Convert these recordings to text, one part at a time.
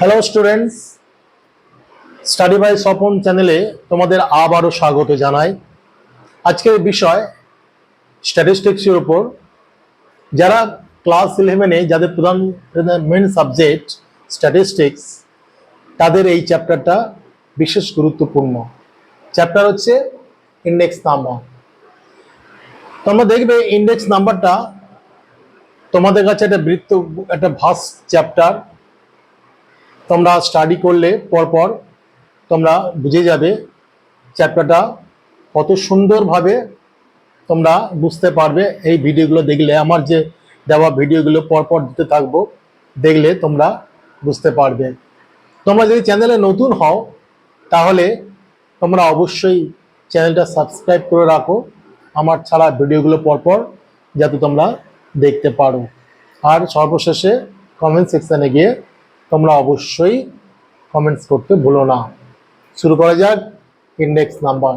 Hello students study by Swapan চ্যানেলে তোমাদের আবারও স্বাগত জানাই। আজকের বিষয় স্ট্যাটিস্টিক্সের উপর। যারা ক্লাস ইলেভেনে যাদের প্রধান মেন সাবজেক্ট স্ট্যাটিস্টিক্স তাদের এই চ্যাপ্টারটা বিশেষ গুরুত্বপূর্ণ। চ্যাপ্টার হচ্ছে ইন্ডেক্স নাম্বার তোমরা দেখবে ইন্ডেক্স নাম্বারটা তোমাদের কাছে একটা বৃত্ত, একটা ভাস চ্যাপ্টার তোমরা স্টাডি করলে পরপর তোমরা বুঝে যাবে চ্যাপ্টারটা কত সুন্দরভাবে তোমরা বুঝতে পারবে। এই ভিডিওগুলো দেখলে, আমার যে দেওয়া ভিডিওগুলো পরপর দিতে থাকব, দেখলে তোমরা বুঝতে পারবে। তোমরা যদি চ্যানেলে নতুন হও, তাহলে তোমরা অবশ্যই চ্যানেলটা সাবস্ক্রাইব করে রাখো। আমার ছাড়া ভিডিওগুলো পরপর যাতে তোমরা দেখতে পারো। আর সর্বশেষে কমেন্ট সেকশানে গিয়ে তোমরা অবশ্যই কমেন্টস করতে ভুলো না। শুরু করা যাক ইন্ডেক্স নাম্বার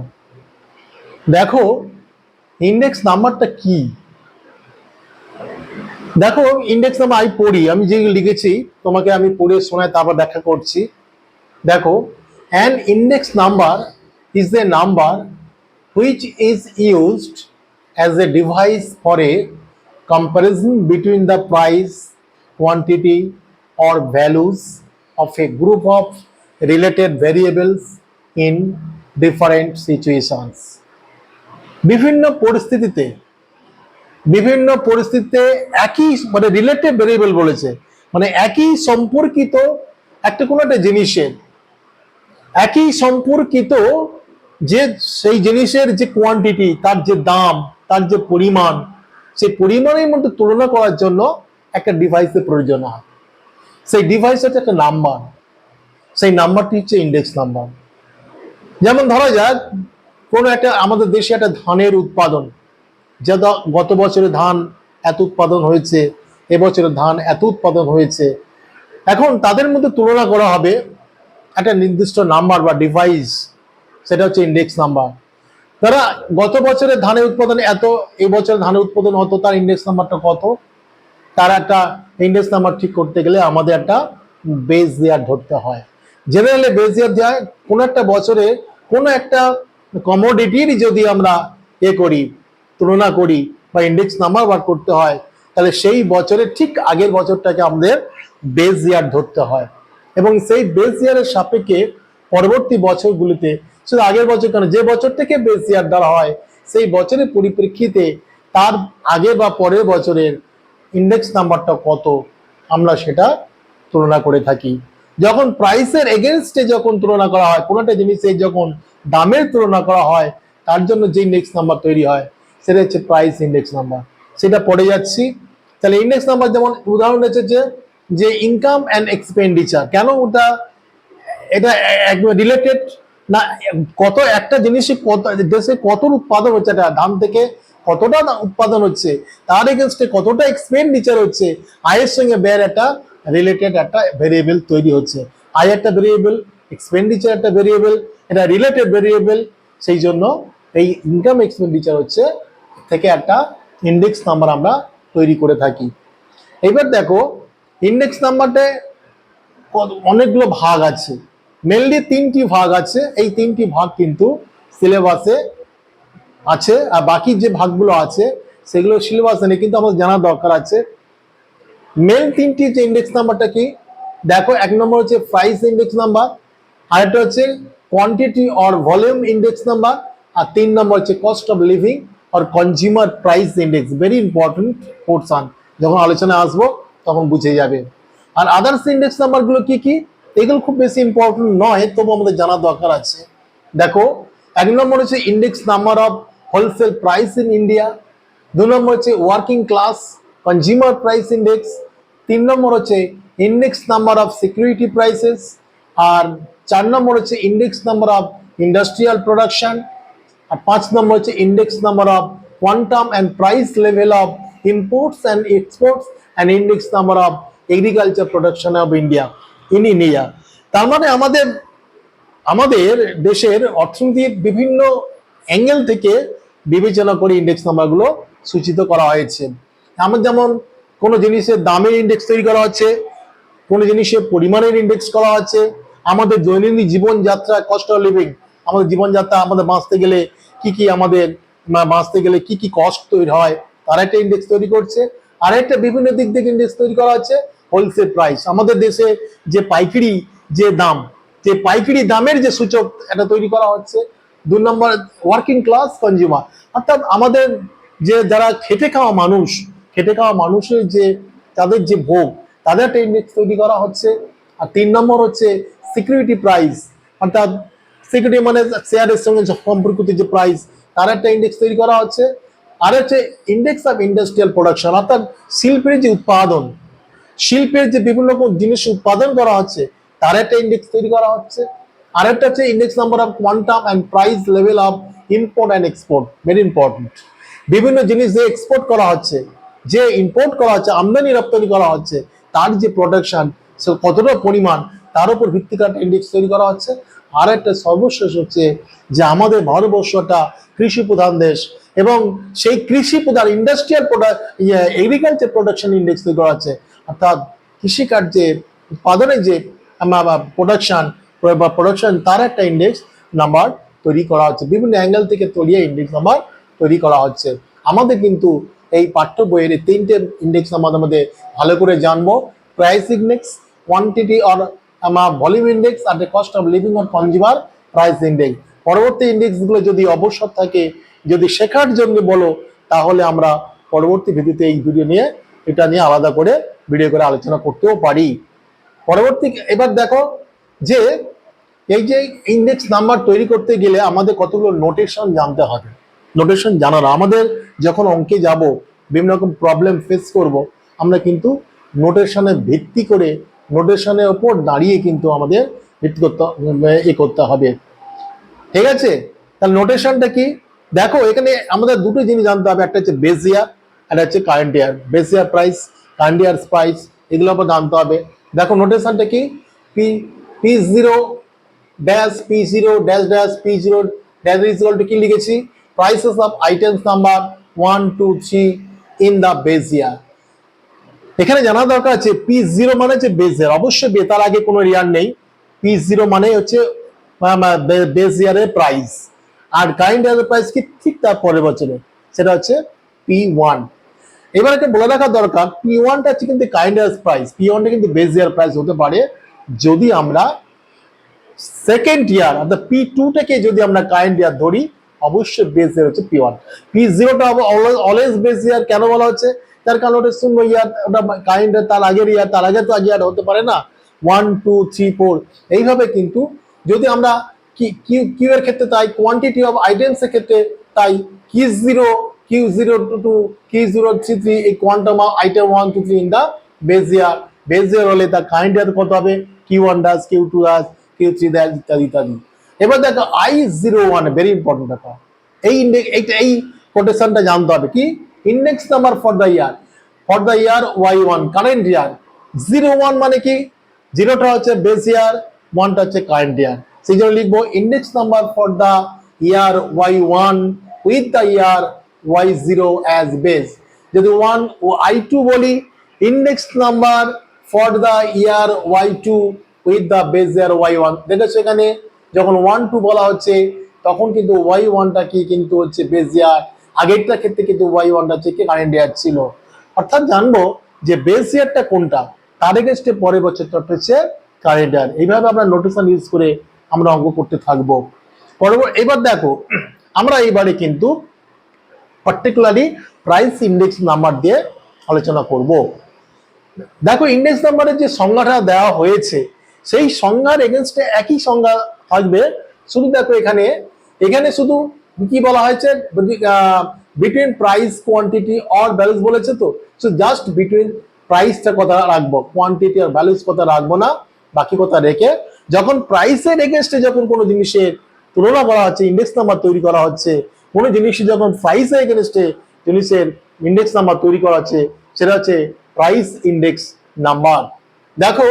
দেখো ইন্ডেক্স নাম্বারটা কি? দেখো ইন্ডেক্স নাম্বার আমি পড়ি আমি যে লিখেছি তোমাকে আমি পড়ে শোনায় তারপর ব্যাখ্যা করছি। দেখো an index number is a number which is used as a device for a comparison between the price, quantity, or values of a group of related variables in different situations. বিভিন্ন পরিস্থিতিতে বিভিন্ন পরিস্থিতিতে একই মানে রিলেটেড ভেরিয়েবল বলেছে মানে একই সম্পর্কিত একটা কোনো একটা জিনিসের, একই সম্পর্কিত যে সেই জিনিসের যে কোয়ান্টিটি তার যে দাম, তার যে পরিমাণ, সেই পরিমাণের মধ্যে তুলনা করার জন্য একটা ডিভাইসের প্রয়োজন হয় সেই ডিভাইস হচ্ছে একটা নাম্বার সেই নাম্বারটি হচ্ছে ইন্ডেক্স নাম্বার যেমন ধরা যাক, কোনো একটা, আমাদের দেশে একটা ধানের উৎপাদন, যে গত বছরে ধান এত উৎপাদন হয়েছে, এবছরে ধান এত উৎপাদন হয়েছে। এখন তাদের মধ্যে তুলনা করা হবে একটা নির্দিষ্ট নাম্বার বা ডিভাইস সেটা হচ্ছে ইন্ডেক্স নাম্বার তারা গত বছরে ধানের উৎপাদন এত এই বছর ধানের উৎপাদন হতো, তার ইন্ডেক্স নাম্বারটা কত? তার একটা ইন্ডেক্স নাম্বার ঠিক করতে গেলে আমাদের একটা বেস ইয়ার ধরতে হয়। জেনারেলি বেস ইয়ার দেওয়া কোনো একটা বছরে কোনো একটা কমোডিটির যদি আমরা এ করি, তুলনা করি বা ইন্ডেক্স নাম্বার বার করতে হয়, তাহলে সেই বছরের ঠিক আগের বছরটাকে আমাদের বেস ইয়ার ধরতে হয়। এবং সেই বেস ইয়ারের সাপেক্ষে পরবর্তী বছরগুলিতে, শুধু আগের বছর কেন, যে বছর থেকে বেস ইয়ার ধরা হয়, সেই বছরের পরিপ্রেক্ষিতে তার আগে বা পরের বছরের ইন্ডেক্স নাম্বারটা কত, আমরা সেটা তুলনা করে থাকি। যখন প্রাইসের এগেনস্টে যখন তুলনা করা হয়, কোনো একটা জিনিসের যখন দামের তুলনা করা হয়, তার জন্য যে ইন্ডেক্স নাম্বার তৈরি হয়, সেটা হচ্ছে প্রাইস ইন্ডেক্স নাম্বার সেটা পড়ে যাচ্ছি। তাহলে ইন্ডেক্স নাম্বার যেমন উদাহরণ হচ্ছে যে ইনকাম অ্যান্ড এক্সপেন্ডিচার কেন ওটা, এটা একদম রিলেটেড না, কত একটা জিনিসই কত, দেশে কত উৎপাদন হচ্ছে, এটা দাম থেকে কতটা উৎপাদন হচ্ছে, তার এগেনস্টে কতটা এক্সপেন্ডিচার হচ্ছে, আয়ের সঙ্গে ব্যয়ের একটা রিলেটেড একটা ভেরিয়েবল তৈরি হচ্ছে। আয় একটা ভেরিয়েবল এক্সপেন্ডিচার একটা ভেরিয়েবল এটা রিলেটেড ভেরিয়েবল সেই জন্য এই ইনকাম এক্সপেন্ডিচার হচ্ছে থেকে একটা ইন্ডেক্স নাম্বার আমরা তৈরি করে থাকি। এবার দেখো ইন্ডেক্স নাম্বারটা অনেকগুলো ভাগ আছে। মেনলি তিনটি ভাগ আছে, এই তিনটি ভাগ কিন্তু সিলেবাসে আছে, আর বাকি যে ভাগগুলো আছে, সেগুলো সিলেবাসে নেই, কিন্তু আমাদের জানা দরকার আছে। মেন তিনটি যে ইন্ডেক্স নাম্বারটা কি? দেখো, এক নম্বর হচ্ছে প্রাইস ইন্ডেক্স নাম্বার আরেকটা হচ্ছে quantity or volume index number আর তিন নম্বর হচ্ছে cost of living or consumer price index very important portion যখন আলোচনায় আসব, তখন বুঝে যাবে। আর আদার্স ইন্ডেক্স নাম্বারগুলো কি কি? এগুলো খুব বেশি ইম্পর্টেন্ট নয়, তবু আমাদের জানা দরকার আছে। দেখো, এক নম্বর হচ্ছে index number of wholesale price in India দু নম্বর হচ্ছে working class consumer price index তিন নম্বর হচ্ছে index number of security prices আর চার নম্বর হচ্ছে index number of industrial production আর পাঁচ নম্বর হচ্ছে index number of quantum and price level of imports and exports and index number of agriculture production of India in India তার মানে আমাদের আমাদের দেশের অর্থনীতির বিভিন্ন অ্যাঙ্গেল থেকে বিবেচনা করে ইন্ডেক্স নাম্বারগুলো সূচিত করা হয়েছে। আমার যেমন কোনো জিনিসের দামের ইন্ডেক্স তৈরি করা হচ্ছে, কোনো জিনিসের পরিমাণের ইন্ডেক্স করা হচ্ছে, আমাদের দৈনন্দিন জীবনযাত্রা কস্ট অফ লিভিং আমাদের জীবনযাত্রা আমাদের বাঁচতে গেলে কি কি আমাদের বাঁচতে গেলে কি কি কস্ট তৈরি হয়, তার একটা ইন্ডেক্স তৈরি করছে, আর একটা বিভিন্ন দিক থেকে ইন্ডেক্স তৈরি করা হচ্ছে হোলসেল প্রাইস আমাদের দেশে যে পাইকারি যে দাম, যে পাইকারি দামের যে সূচক এটা তৈরি করা হচ্ছে দু নম্বর ওয়ার্কিং ক্লাস কনজিউমার অর্থাৎ আমাদের যে যারা খেটে খাওয়া মানুষ, খেটে খাওয়া মানুষের যে, তাদের যে ভোগ, তাদের একটা ইন্ডেক্স তৈরি করা হচ্ছে। আর তিন নম্বর হচ্ছে সিকিউরিটি প্রাইস অর্থাৎ সিকিউরিটি মানে শেয়ারের সঙ্গে সম্পর্কিত যে প্রাইস তার একটা ইন্ডেক্স তৈরি করা হচ্ছে। আর হচ্ছে ইন্ডেক্স অফ ইন্ডাস্ট্রিয়াল প্রোডাকশন অর্থাৎ শিল্পের যে উৎপাদন, শিল্পের যে বিভিন্ন রকম জিনিস উৎপাদন করা হচ্ছে, তার একটা ইন্ডেক্স তৈরি করা হচ্ছে। আরেকটা হচ্ছে index number of quantum and price level of import and export very important বিভিন্ন জিনিস যে এক্সপোর্ট করা হচ্ছে, যে ইম্পোর্ট করা হচ্ছে, আমদানি রপ্তানি করা হচ্ছে, তার যে প্রোডাকশন সে কতটা পরিমাণ, তার উপর ভিত্তি করে ইন্ডেক্স তৈরি করা হচ্ছে। আর একটা সর্বশেষ হচ্ছে যে আমাদের ভারতবর্ষটা কৃষি প্রধান দেশ এবং সেই কৃষি প্রধান industrial product agriculture production index তৈরি করা হচ্ছে। অর্থাৎ কৃষিকার্যের উৎপাদনের যে প্রোডাকশন প্রোডাকশন তার একটা ইন্ডেক্স নাম্বার তৈরি করা হচ্ছে। বিভিন্ন অ্যাঙ্গেল থেকে তৈরি ইন্ডেক্স নাম্বার তৈরি করা হচ্ছে। আমাদের কিন্তু এই পাঠ্য বইয়ের এই তিনটে ইন্ডেক্স নাম্বার আমাদের ভালো করে জানব। প্রাইস ইন্ডেক্স কোয়ান্টিটি অর আমার volume index R the cost of living or consumer price index পরবর্তী ইন্ডেক্সগুলো যদি অবসর থাকে, যদি শেখার জন্য বলো, তাহলে আমরা পরবর্তী ভিডিওতে এই ভিডিও নিয়ে, এটা নিয়ে আলাদা করে ভিডিও করে আলোচনা করতেও পারি। পরবর্তী, এবার দেখো যে এই যে ইন্ডেক্স নাম্বার তৈরি করতে গেলে আমাদের কতগুলো নোটেশন জানতে হবে। নোটেশন জানানো আমাদের যখন অঙ্কে যাব, বিভিন্ন রকম প্রবলেম ফেস করব, আমরা কিন্তু নোটেশনে ভিত্তি করে নোটেশনের ওপর দাঁড়িয়ে কিন্তু আমাদের ভিত্তি করতে, এ করতে হবে। ঠিক আছে? তাহলে নোটেশনটা কি? দেখো, এখানে আমাদের দুটো জিনিস জানতে হবে, একটা হচ্ছে বেস ইয়ার একটা হচ্ছে current year base year price current year price এগুলো আবার জানতে হবে। দেখো নোটেশনটা কি? P P zero dash P zero dash dash P zero dash is equal to কি লিখেছি? Prices of items number one two three in the year এখানে জানা দরকার আছে পি জিরো মানে হচ্ছে ইয়ার অবশ্যই বে- তার আগে কোনো ইয়ার নেই। পি জিরো মানে হচ্ছে বেস ইয়ারের প্রাইস আর কারেন্ট ইয়ারের প্রাইস কি ঠিক তার পরের বছরে সেটা হচ্ছে পি ওয়ান এবার একটা বলে রাখা দরকার পি ওয়ানটা হচ্ছে কিন্তু কারেন্ট ইয়ার প্রাইস পি ওয়ানটা কিন্তু বেস ইয়ার প্রাইস হতে পারে। যদি আমরা সেকেন্ড ইয়ার অর্থাৎ পি টুটাকে যদি আমরা কারেন্ট ইয়ার ধরি, অবশ্যই বেস ইয়ার হচ্ছে পি ওয়ান পি জিরোটা অলওয়েজ বেস ইয়ার কেন বলা হচ্ছে? তার কারণ ওটা শূন্য ইয়ার ওটা কারেন্ট তার আগের ইয়ার তার আগে তো আগে ইয়ার হতে পারে না। ওয়ান টু থ্রি ফোর এইভাবে কিন্তু যদি আমরা কি কিউ এর ক্ষেত্রে তাই কোয়ান্টিটি অফ আইটেমস এর ক্ষেত্রে তাই কি zero Q zero two two Q zero three three এই quantum of item one two three in the base year হলে তার কারেন্ট ইয়ার কত হবে? Q one dash Q two dash three dash ইত্যাদি ইত্যাদি এবার দেখো I zero one very important ব্যাপার এই ইন্ডেক্স এই কোটেশনটা জানতে হবে কি? Index number for the year for the year Y one current year zero one মানে কি? জিরোটা হচ্ছে বেস ইয়ার ওয়ানটা হচ্ছে কারেন্ট ইয়ার সেই জন্য লিখব index number for the year Y one with the year Y zero as base যদি ওয়ান আই টু বলি index number for the year Y two with the base year Y one দেখেছ এখানে যখন one two বলা হচ্ছে, তখন কিন্তু Y ওয়ানটা কি কিন্তু হচ্ছে বেস ইয়ার আগেরটার ক্ষেত্রে কিন্তু ওয়াই ওয়ানটা হচ্ছে কারেন্ট ইয়ার ছিল। অর্থাৎ জানব যে বেস ইয়ারটা কোনটা, তার এগেস্টে পরের বছরটা হচ্ছে কারেন্ট ইয়ার এইভাবে আমরা নোটেশন ইউজ করে আমরা অঙ্ক করতে থাকব। পরবর্তী এবার দেখো, আমরা এইবারে কিন্তু পার্টিকুলারলি প্রাইস ইন্ডেক্স নাম্বার দিয়ে আলোচনা করব। দেখো ইন্ডেক্স নাম্বারের যে সংজ্ঞাটা দেওয়া হয়েছে সেই সংজ্ঞার এগেনস্টে একই সংজ্ঞা থাকবে। শুধু দেখো এখানে এখানে শুধু কি বলা হয়েছে? Between price quantity or balance বলেছে তো? জাস্ট বিটুইন প্রাইসটা কথা রাখব। কোয়ান্টিটি আর ব্যালেন্স কথা রাখব না, বাকি কথা রেখে। যখন প্রাইসের এগেনস্টে যখন কোনো জিনিসের তুলনা করা হচ্ছে ইন্ডেক্স নাম্বার তৈরি করা হচ্ছে, কোনো জিনিস যখন প্রাইসের এগেনস্টে জিনিসের ইন্ডেক্স নাম্বার তৈরি করা হচ্ছে, সেটা হচ্ছে প্রাইস ইন্ডেক্স নাম্বার দেখো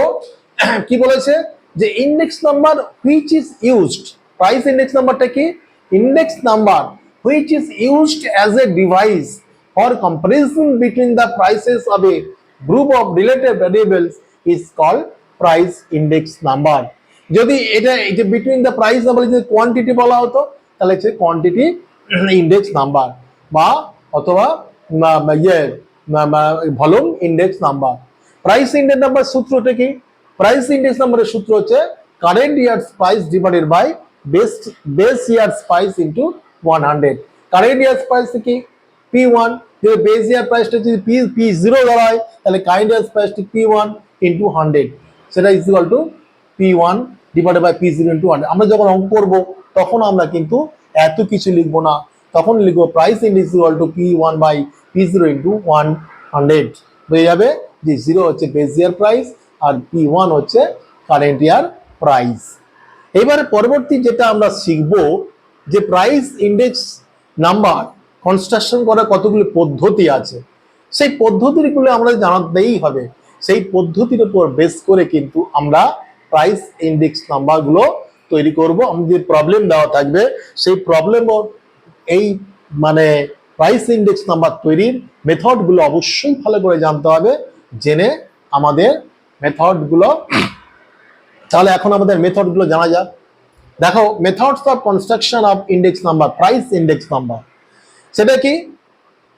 কি বলেছে? যে index number which is used price index নাম্বারটা কি? Index number which is used as a device for comparison between the prices of a group of related variables is called price index number যদি এটা যে between the price number যদি quantity বলা হতো, তাহলে হচ্ছে কোয়ান্টিটি ইন্ডেক্স নাম্বার বা অথবা ইয়ে volume index number price index number সূত্রটা কি? প্রাইস ইন্ডেক্স নাম্বারের সূত্র হচ্ছে current years price divided by best base years price into one hundred current years price কি? পি ওয়ান যদি বেস ইয়ার প্রাইসটা যদি পি পি জিরো ধরা হয় তাহলে কারেন্ট ইয়ার্স প্রাইসটি পি ওয়ান ইন্টু হান্ড্রেড সেটা is equal to P one divided by P zero into hundred আমরা যখন অঙ্ক করব, তখন আমরা কিন্তু এত কিছু লিখব না। তখন লিখব price index equal to P one by P zero into one hundred হয়ে যাবে? যে জিরো হচ্ছে বেস ইয়ার প্রাইস আর পি ওয়ান হচ্ছে কারেন্ট ইয়ার প্রাইস এবারে পরবর্তী যেটা আমরা শিখব, যে প্রাইস ইন্ডেক্স নাম্বার কনস্ট্রাকশন করার কতগুলি পদ্ধতি আছে, সেই পদ্ধতিগুলো আমরা জানাতেই হবে। সেই পদ্ধতির উপর বেস করে কিন্তু আমরা প্রাইস ইন্ডেক্স নাম্বারগুলো তৈরি করব। আমাদের প্রবলেম দেওয়া থাকবে, সেই প্রবলেম এই মানে প্রাইস ইন্ডেক্স নাম্বার তৈরির মেথডগুলো অবশ্যই ভালো করে জানতে হবে। জেনে আমাদের মেথডগুলো তাহলে এখন আমাদের মেথডগুলো জানা যাক। দেখো methods of construction of index number price index number সেটা কি?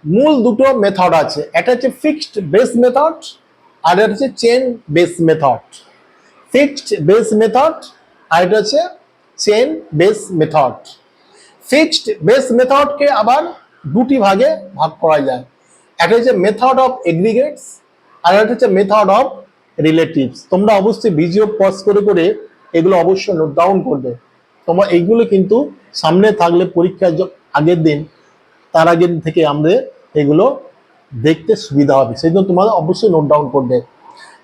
মূল দুটো মেথড আছে। একটা হচ্ছে ফিক্সড বেস মেথড আর একটা হচ্ছে chain base method fixed base method আর এটা হচ্ছে chain base method fixed base মেথডকে আবার দুটি ভাগে ভাগ করা যায়। একটা হচ্ছে মেথড অফ এগ্রিগেটস আর একটা হচ্ছে মেথড অফ রিলেটিভস তোমরা অবশ্যই ভিডিও পজ করে করে এগুলো অবশ্যই নোট ডাউন করবে। তোমরা এইগুলো কিন্তু সামনে থাকলে পরীক্ষার আগের দিন, তার আগের থেকে আমাদের এগুলো দেখতে সুবিধা হবে। সেই জন্য তোমাদের অবশ্যই নোট ডাউন করবে।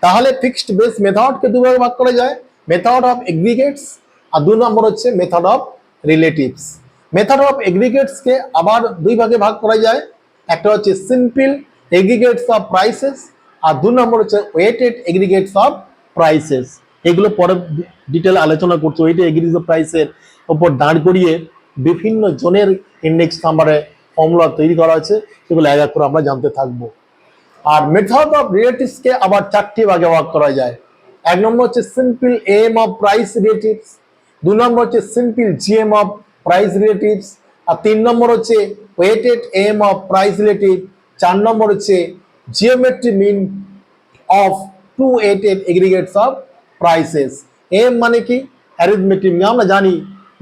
তাহলে ফিক্সড বেস মেথডকে দুভাবে ভাগ করা যায়? মেথড অফ এগ্রিগেটস আর দুই নম্বর হচ্ছে method of relatives method of এগ্রিগেটসকে আবার দুই ভাগে ভাগ করা যায়। একটা হচ্ছে সিম্পল এগ্রিগেটস অফ প্রাইসেস আর দু নম্বর হচ্ছে ওয়েটেড এগ্রিগেটস অফ প্রাইসেস এগুলো পরে ডিটেল আলোচনা করছে। ওয়েটেড এগ্রিগেটস অফ প্রাইসের উপর দাঁড় করিয়ে বিভিন্ন জনের ইন্ডেক্স নাম্বারে ফর্মুলা তৈরি করা আছে সেগুলো এক এক করে আমরা জানতে থাকব। আর মেথড অফ রিলেটিভসকে আবার চারটি ভাগে ভাগ করা যায়। এক নম্বর হচ্ছে simple AM of price relatives দু নম্বর হচ্ছে simple GM of price relatives আর তিন নম্বর হচ্ছে weighted AM of price relative চার নম্বর হচ্ছে geometry mean of two weighted aggregates of prices AM মানে কি? অ্যারিথমেটিক আমরা জানি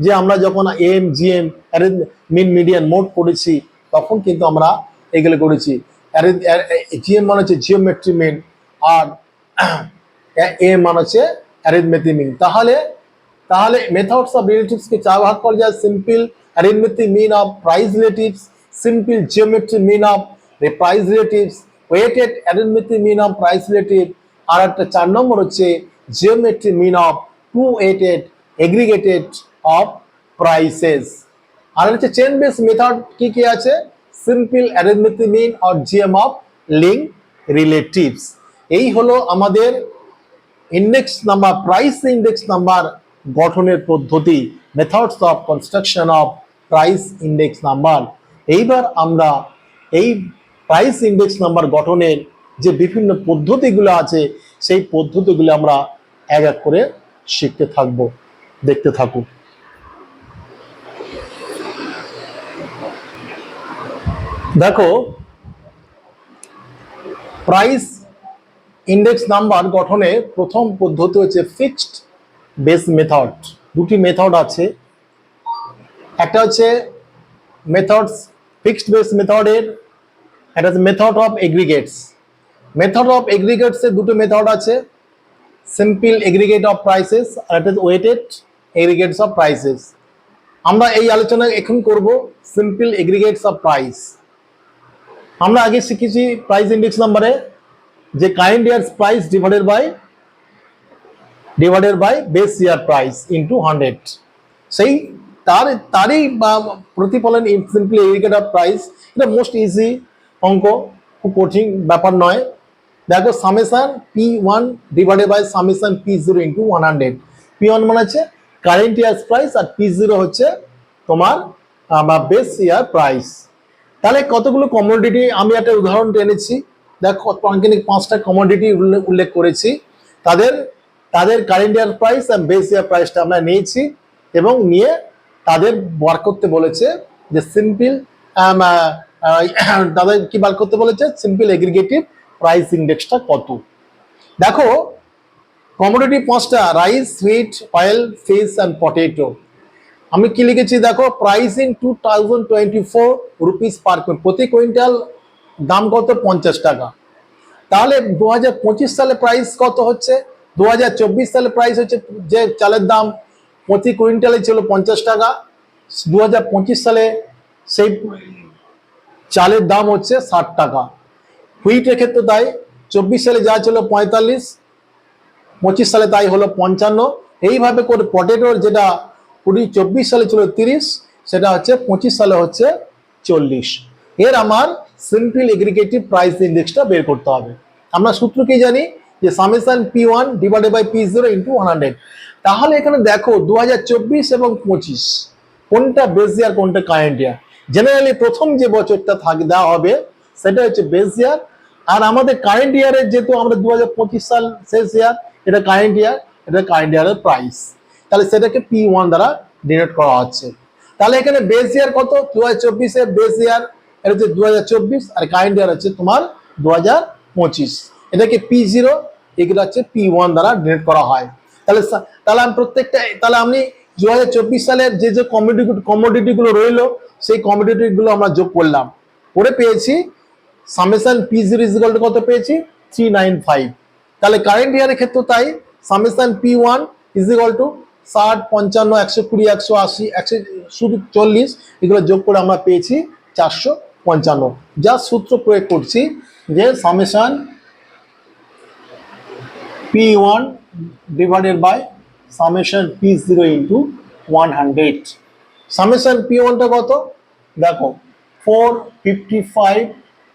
যে আমরা যখন AM GM mean median mode করেছি, তখন কিন্তু আমরা এগুলো করেছি। জিএম মানে হচ্ছে জিওমেট্রি মিন আর এ মানে হচ্ছে অ্যারিথমেটিক মিন তাহলে তাহলে মেথডস অফ রিলেটিভসকে চার ভাগ করা যায়। Simple arithmetic mean of price relatives simple geometry mean of price relatives weighted arithmetic mean of price relative আর একটা চার নম্বর হচ্ছে geometry mean of two weighted aggregated of prices আর হচ্ছে চেন বেস মেথড কি কি আছে? Simple arithmetic mean or GM of link relatives এই হলো আমাদের index number price index number গঠনের পদ্ধতি methods of construction of price index number এইবার আমরা এই প্রাইস ইন্ডেক্স নাম্বার গঠনের যে বিভিন্ন পদ্ধতিগুলো আছে, সেই পদ্ধতিগুলো আমরা এক এক করে শিখতে থাকব, দেখতে থাকুন। দেখো প্রাইস ইন্ডেক্স নাম্বার গঠনে প্রথম পদ্ধতি হচ্ছে ফিক্সড বেস মেথড দুটি মেথড আছে। একটা হচ্ছে মেথডস ফিক্সড বেস মেথডের একটা হচ্ছে method of aggregates method of aggregates এর দুটো মেথড আছে। সিম্পল এগ্রিগেট অফ প্রাইসেস আর একটা ওয়েটেড এগ্রিগেটস অফ প্রাইসেস আমরা এই আলোচনা এখন করব সিম্পল এগ্রিগেটস অফ প্রাইস আমরা আগে শিখেছি প্রাইস ইন্ডেক্স নাম্বারে যে current years price divided by divided by base year price into hundred সেই তার, তারই প্রতিফলন সিম্পলি এগ্রিগেট অফ প্রাইস এটা মোস্ট ইজি অঙ্ক, খুব কঠিন ব্যাপার নয়। দেখো summation P one divided by summation P zero into one hundred P one মানে হচ্ছে কারেন্ট ইয়ার্স প্রাইস আর পি জিরো হচ্ছে তোমার বেস ইয়ার প্রাইস তাহলে কতগুলো কমোডিটি আমি একটা উদাহরণ টেনেছি দেখো অঙ্কিনিক পাঁচটা কমোডিটি উল্লেখ করেছি। তাদের তাদের কারেন্ট ইয়ার প্রাইস আর বেস ইয়ার প্রাইসটা আমরা নিয়েছি এবং নিয়ে তাদের বার করতে বলেছে যে সিম্পল তাদের কি বার করতে বলেছে? সিম্পল এগ্রিগেটিভ প্রাইস ইন্ডেক্সটা কত? দেখো কমোডিটি পাঁচটা rice wheat oil fish and potato আমি কি লিখেছি দেখো? Price in two thousand twenty four rupees per প্রতি কুইন্টাল দাম কত? পঞ্চাশ টাকা। তাহলে দু হাজার পঁচিশ সালে প্রাইস কত হচ্ছে? দু হাজার চব্বিশ সালে প্রাইস হচ্ছে যে চালের দাম প্রতি কুইন্টালে ছিল পঞ্চাশ টাকা। দু হাজার পঁচিশ সালে সেই চালের দাম হচ্ছে ষাট টাকা। হুইটের ক্ষেত্রে তাই চব্বিশ সালে যা ছিল পঁয়তাল্লিশ, পঁচিশ সালে তাই হলো পঞ্চান্ন। এইভাবে করে পটেটোর যেটা কুড়ি, চব্বিশ সালে ছিল তিরিশ, সেটা হচ্ছে পঁচিশ সালে হচ্ছে চল্লিশ। এর আমার সিম্পল এগ্রিগেটিভ প্রাইস ইন্ডেক্সটা বের করতে হবে। আমরা সূত্র কি জানি? যে summation P one divided by P zero into one hundred তাহলে এখানে দেখো দু হাজার চব্বিশ এবং পঁচিশ, কোনটা বেস ইয়ার কোনটা কারেন্ট ইয়ার জেনারেলি প্রথম যে বছরটা থাক, দেওয়া হবে, সেটা হচ্ছে বেস ইয়ার আর আমাদের কারেন্ট ইয়ারের যেহেতু আমরা দু হাজার পঁচিশ সাল শেষ ইয়ার এটা কারেন্ট ইয়ার এটা কারেন্ট ইয়ারের প্রাইস তাহলে সেটাকে পি ওয়ান দ্বারা ডিনোট করা হচ্ছে। তাহলে এখানে বেস ইয়ার কত? দু হাজার চব্বিশে বেস ইয়ার এটা হচ্ছে দু হাজার চব্বিশ, আর কারেন্ট ইয়ার হচ্ছে তোমার দু হাজার পঁচিশ। এটাকে পি জিরো এগুলো হচ্ছে পি ওয়ান দ্বারা ডিনোট করা হয়। তাহলে তাহলে আমি প্রত্যেকটা, তাহলে আমি দু হাজার চব্বিশ সালের যে যে কমোডিটি কমোডিটিগুলো রইল সেই কমোডিটিগুলো আমরা যোগ করলাম। করে পেয়েছি সামেশন পি জিরো ইজিকাল কত পেয়েছি? থ্রি নাইন ফাইভ তাহলে কারেন্ট ইয়ারের ক্ষেত্রে তাই summation P one equal two ষাট, পঞ্চান্ন, একশো কুড়ি, একশো আশি, একশো শুধু চল্লিশ এগুলো যোগ করে আমরা পেয়েছি চারশো পঞ্চান্ন। যা সূত্র প্রয়োগ করছি যে summation P one divided by summation P zero into one hundred summation P ওয়ানটা কত? দেখো four fifty five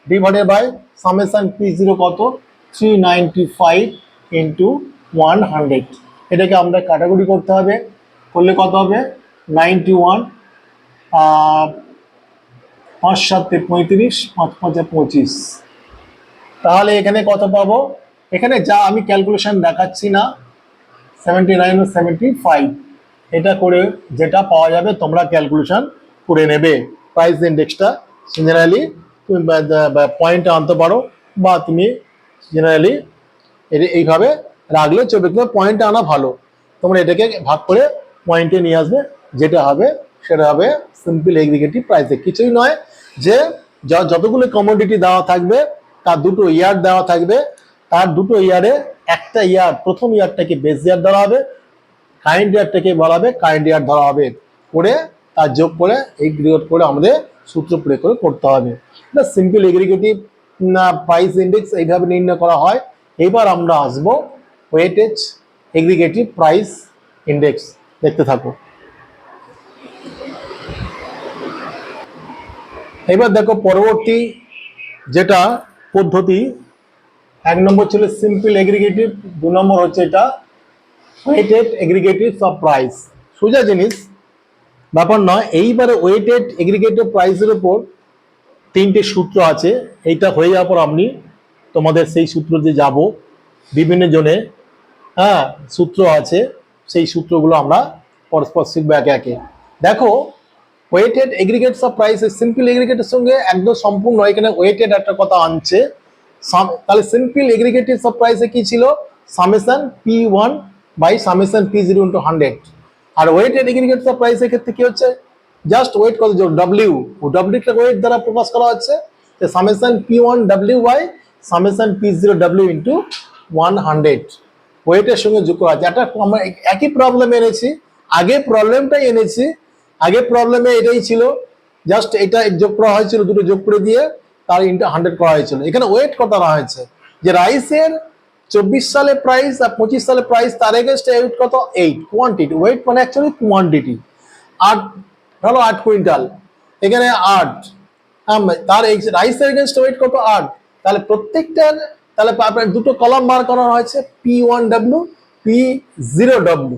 divided by summation P zero কত? Three ninety five into one hundred এটাকে আমরা কাটাকুটি করতে হবে। করলে কত হবে? নাইনটি ওয়ান পাঁচ সাতে পঁয়ত্রিশ, পাঁচ পাঁচে পঁচিশ। তাহলে এখানে কত পাবো? এখানে যা আমি ক্যালকুলেশন দেখাচ্ছি না সেভেন্টি নাইন ও সেভেন্টি ফাইভ এটা করে যেটা পাওয়া যাবে তোমরা ক্যালকুলেশন করে নেবে। প্রাইস ইন্ডেক্সটা জেনারেলি তুমি পয়েন্ট আনতে পারো বা তুমি জেনারেলি এইভাবে রাখলে চলবে। কিন্তু পয়েন্ট আনা ভালো। তোমরা এটাকে ভাগ করে পয়েন্টে নিয়ে আসবে। যেটা হবে, সেটা হবে সিম্পল এগ্রিগেটিভ প্রাইসে কিছুই নয় য- যতগুলো কমোডিটি দেওয়া থাকবে, তার দুটো ইয়ার দেওয়া থাকবে, তার দুটো ইয়ারে একটা ইয়ার প্রথম ইয়ারটাকে বেস ইয়ার দেওয়া হবে। কারেন্ট ইয়ারটাকে বলা হবে কারেন্ট ইয়ার ধরা হবে। করে তার যোগ করে এই করে আমাদের সূত্র প্রয়োগ করে করতে হবে। এটা সিম্পল এগ্রিগেটিভ না প্রাইস ইন্ডেক্স এইভাবে নির্ণয় করা হয়। এবার আমরা আসব ওয়েটেজ এগ্রিগেটিভ প্রাইস ইন্ডেক্স দেখতে থাকো। এবার দেখো পরবর্তী যেটা পদ্ধতি, এক নম্বর ছিল সিম্পল এগ্রিগেটিভ দু নম্বর হচ্ছে এটা ওয়েটেড এগ্রিগেটিভ অফ প্রাইস সোজা জিনিস, ব্যাপার নয়, এইবারে ওয়েটেড এগ্রিগেটিভ প্রাইসের উপর তিনটে সূত্র আছে, এইটা হয়ে যাওয়ার পর আপনি তোমাদের সেই সূত্র যে যাব। বিভিন্ন জনে হ্যাঁ সূত্র আছে, সেই সূত্রগুলো আমরা পরস্পর শিখব একে একে। দেখো weighted aggregates of price simple এগ্রিগেটের সঙ্গে একদম সম্পূর্ণ, এখানে ওয়েটেড একটা কথা আনছে। তাহলে সিম্পল এগ্রিগেটিভ অফ প্রাইসে কি ছিল? Summation P one by summation P zero into hundred R weighted aggregates of প্রাইসের ক্ষেত্রে কি হচ্ছে? জাস্ট ওয়েট কত ডব্লিউ ডব্লিউটা ওয়েট দ্বারা প্রকাশ করা হচ্ছে। যে summation P one W by summation P zero W into one hundred ওয়েটের সঙ্গে যোগ করা আছে। একটা আমরা একই প্রবলেম এনেছি। আগে প্রবলেমটাই এনেছি। আগে প্রবলেমে এটাই ছিল। জাস্ট এটা যোগ করা হয়েছিল, দুটো যোগ করে দিয়ে তার ইন্টু হান্ড্রেড করা হয়েছিল। এখানে ওয়েট কত করা হয়েছে? যে রাইসের চব্বিশ সালে প্রাইস আর পঁচিশ সালে প্রাইস তার এগেনস্ট ওয়েট কত? এইট কোয়ান্টিটি ওয়েট মানে অ্যাকচুয়ালি কোয়ান্টিটি আট, ধরো আট কুইন্টাল এখানে আট। তার রাইসের এগেনস্ট ওয়েট কত? আট। তাহলে প্রত্যেকটার তাহলে আপনার দুটো কলাম বার করা হয়েছে। P one W P zero W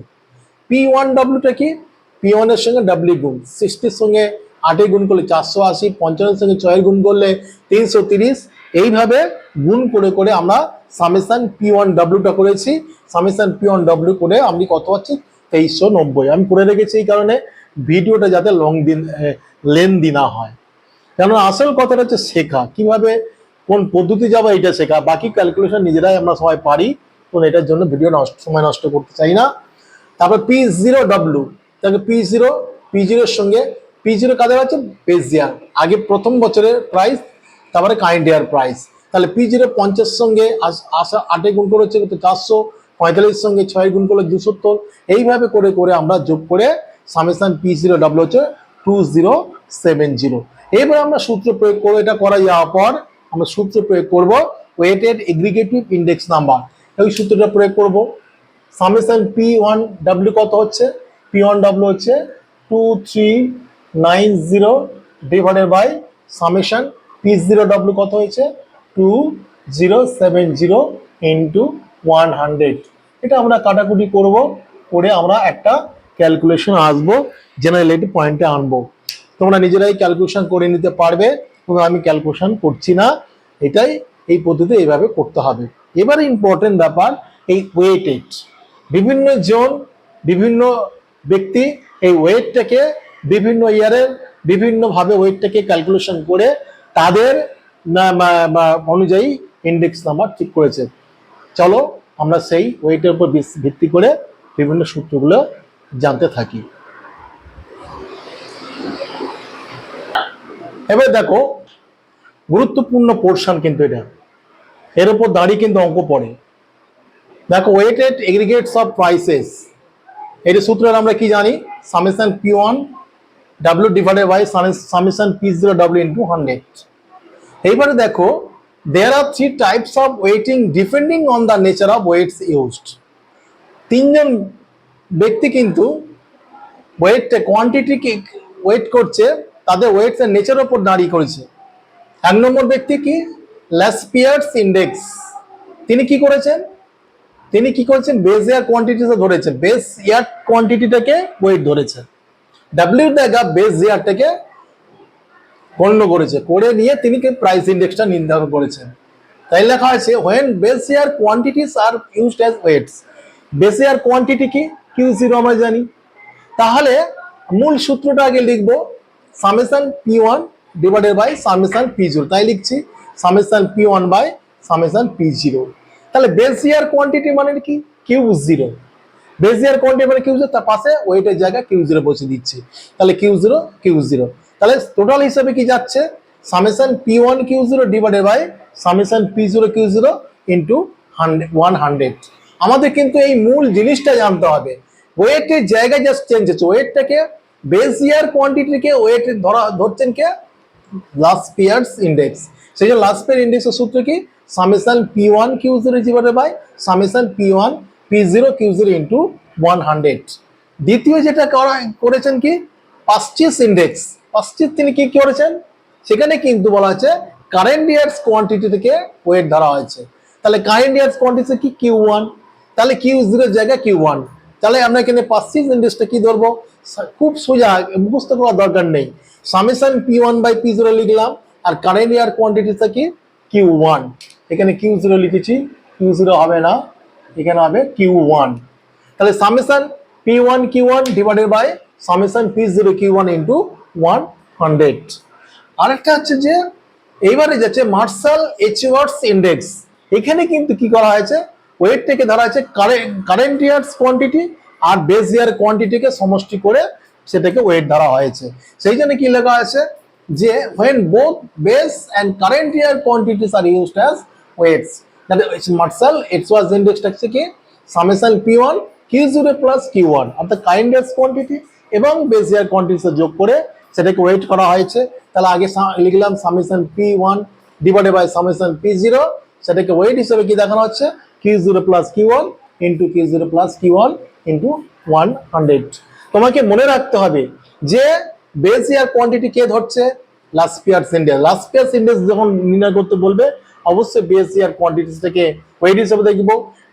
P one ডাব্লুটা কি? পি ওয়ানের সঙ্গে ডাব্লিউ গুণ। সিক্সটির সঙ্গে আটে গুণ করলে চারশো আশি পঞ্চান্নের সঙ্গে ছয়ের গুণ করলে তিনশো তিরিশ। এইভাবে গুণ করে করে আমরা সামেশন পি ওয়ান ডাব্লিউটা করেছি। সামেশন পি ওয়ান ডাব্লিউ করে আমি কত পাচ্ছি? তেইশশো নব্বই। আমি করে রেখেছি এই কারণে ভিডিওটা যাতে লং দিন লেন্দি না হয়। কেননা আসল কথাটা হচ্ছে শেখা। কীভাবে, কোন পদ্ধতি যাব এটা শেখা। বাকি ক্যালকুলেশন নিজেরাই আমরা সবাই পারি। তো এটার জন্য ভিডিও নষ্ট, সময় নষ্ট করতে চাই না। তারপর পি জিরো ডাব্লু তাকে পি জিরো পি জিরোর সঙ্গে পি জিরো কাদের আছে? বেস ইয়ার আগে প্রথম বছরের প্রাইস তারপরে কাইন্ড ইয়ার প্রাইস তাহলে পি জিরো পঞ্চাশ সঙ্গে আস- আটে গুণ করে হচ্ছে কত চারশো পঁয়তাল্লিশ সঙ্গে ছয় গুণ করলে দুসত্তর এইভাবে করে করে আমরা যোগ করে সামেশন পি জিরো ডাব্লু হচ্ছে টু জিরো সেভেন জিরো এবার আমরা সূত্র প্রয়োগ করব এটা করা যাওয়ার পর আমরা সূত্র প্রয়োগ করব ওয়েটেড এগ্রিগেটিভ ইন্ডেক্স নাম্বার এই সূত্রটা প্রয়োগ করব। সামেশন পি ওয়ান ডাব্লিউ কত হচ্ছে? পি ওয়ান ডাব্লিউ হচ্ছে two three nine zero divided by summation P zero W কত হয়েছে? Two zero seven zero into one hundred এটা আমরা কাটাকুটি করব, করে আমরা একটা ক্যালকুলেশন আসব জেনারেলিটি পয়েন্টে আনব। তোমরা নিজেরাই ক্যালকুলেশন করে নিতে পারবে কিন্তু আমি ক্যালকুলেশন করছি না। এটাই এই পদ্ধতি এইভাবে করতে হবে। এবারে ইম্পর্টেন্ট ব্যাপার, এই ওয়েটেজ বিভিন্ন জন, বিভিন্ন ব্যক্তি এই ওয়েটটাকে বিভিন্ন ইয়ারের বিভিন্নভাবে ওয়েটটাকে ক্যালকুলেশন করে তাদের অনুযায়ী ইন্ডেক্স নাম্বার ঠিক করেছে। চলো আমরা সেই ওয়েটের উপর ভিত্তি করে বিভিন্ন সূত্রগুলো জানতে থাকি। এবার দেখো, গুরুত্বপূর্ণ পোর্শন কিন্তু এটা। এর উপর দাঁড়িয়ে কিন্তু অঙ্ক পড়ে। দেখো ওয়েটেড এগ্রিগেটস অফ প্রাইসেস এর সূত্রের আমরা কি জানি? Summation P one W divided by summation P zero W into hundred এইবারে দেখো there are three types of weighting depending on the nature of weights used তিনজন ব্যক্তি কিন্তু ওয়েটটা কোয়ান্টিটি ওয়েট করছে, তাদের ওয়েটস এর নেচার উপর দাঁড়িয়ে করেছে। এক নম্বর ব্যক্তি কি? ল্যাসপিয়ার্স ইন্ডেক্স তিনি কি করেছেন? তিনি কি করেছেন? বেস ইয়ার কোয়ান্টিটিটা ধরেছে বেস ইয়ার কোয়ান্টিটিটাকে ওয়েট ধরেছে। ডাব্লিউ দেখা বেস ইয়ারটাকে গণ্য করেছে। করে নিয়ে তিনি প্রাইস ইন্ডেক্সটা নির্ধারণ করেছেন। তাই লেখা আছে when base year quantities are used as weights base year quantity কি? কিউ জিরো আমরা জানি। তাহলে মূল সূত্রটা আগে লিখব summation P one divided by summation P zero তাই লিখছি summation P one by summation P zero তাহলে বেস ইয়ার কোয়ান্টিটি মানে কি? কিউ জিরো কোয়ান্টিটি মানে কিউ জিরো তার পাশে ওয়েটের জায়গায় কিউ জিরো বসে দিচ্ছি। তাহলে কিউ জিরো কিউ জিরো তাহলে টোটাল হিসাবে কি যাচ্ছে? Summation P one Q zero divided by summation P zero Q zero into hundred one hundred আমাদের কিন্তু এই মূল জিনিসটা জানতে হবে। ওয়েটের জায়গায় জাস্ট চেঞ্জ হচ্ছে। ওয়েটটাকে বেস ইয়ার কোয়ান্টিটিকে ওয়েট ধরা, ধরছেন কে? লাস্ট পিয়ার্স ইন্ডেক্স সেই জন্য লাস্ট পিয়ার ইন্ডেক্সের সূত্র কি? Summation P one Q zero divided by summation P one P zero Q zero into one hundred দ্বিতীয় যেটা করা, করেছেন কি? পাস্টিস ইন্ডেক্স পাস্টিস তিনি কি করেছেন? সেখানে কিন্তু বলা আছে কারেন্ট ইয়ার্স কোয়ান্টিটি থেকে ওয়েট ধরা হয়েছে। তাহলে কারেন্ট ইয়ার্স কোয়ান্টিটি কি? কিউ ওয়ান তাহলে কিউ জিরোর জায়গায় কিউ ওয়ান তাহলে আমরা এখানে পাস্টিস ইন্ডেক্সটা কি ধরবো? খুব সোজা, মুখস্থ করার দরকার নেই। Summation P one by P zero লিখলাম, আর কারেন্ট ইয়ার কোয়ান্টিটিটা কি? কিউ ওয়ান এখানে কিউ জিরো লিখেছি কিউ জিরো হবে না। এখানে হবে কিউ ওয়ান তাহলে summation P one Q one divided by summation P zero Q one into one hundred আরেকটা হচ্ছে যে, এইবারে যাচ্ছে মার্শাল এইচওয়ার্ডস ইন্ডেক্স এখানে কিন্তু কি করা হয়েছে? ওয়েট থেকে ধরা হয়েছে কারেন্ট ইয়ার্স কোয়ান্টিটি আর বেস ইয়ার কোয়ান্টিটিকে সমষ্টি করে সেটাকে ওয়েট ধরা হয়েছে। সেই জন্য কি লেখা আছে যে when both base both current year quantities are quantities are used as weights that is Marshall Edwards index হচ্ছে কি summation p1 q0 plus q1 অর্থাৎ ইয়ার্স কোয়ান্টিটি এবং বেস ইয়ার কোয়ান্টিটিস যোগ করে সেটাকে ওয়েট করা হয়েছে তাহলে আগে লিখলাম summation P one divided by summation P zero সেটাকে ওয়েট হিসেবে কি দেখানো হচ্ছে Q zero plus Q one into Q zero plus Q one into one hundred তোমাকে মনে রাখতে হবে যে বেস ইয়ার কোয়ান্টিটি কে ধরছে Laspeyres index Laspeyres index যখন নির্ণয় করতে বলবে অবশ্যই বেস ইয়ার কোয়ান্টিটিসটাকে ওয়েট হিসেবে দেখব।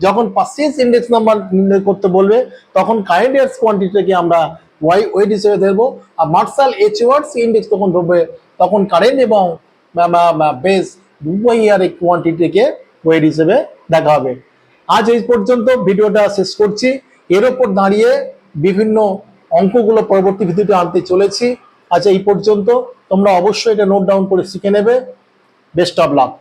যখন পার্সেন্স ইন্ডেক্স নাম্বার নির্ণয় করতে বলবে, তখন কারেন্ট ইয়ার্স কোয়ান্টিটিটাকে আমরা ওয়াই ওয়েট হিসেবে ধরবো আর মার্শাল এইচ ওয়ার্ডস ইন্ডেক্স তখন ধরবে, তখন কারেন্ট এবং বেস উভয় ইয়ার কোয়ান্টিটিকে ওয়েট হিসেবে দেখা হবে। আজ এই পর্যন্ত ভিডিওটা শেষ করছি। এর ওপর দাঁড়িয়ে বিভিন্ন অঙ্কগুলো পরবর্তী ভিডিওতে আনতে চলেছি। আচ্ছা এই পর্যন্ত তোমরা অবশ্যই এটা নোট ডাউন করে শিখে নেবে। Best of luck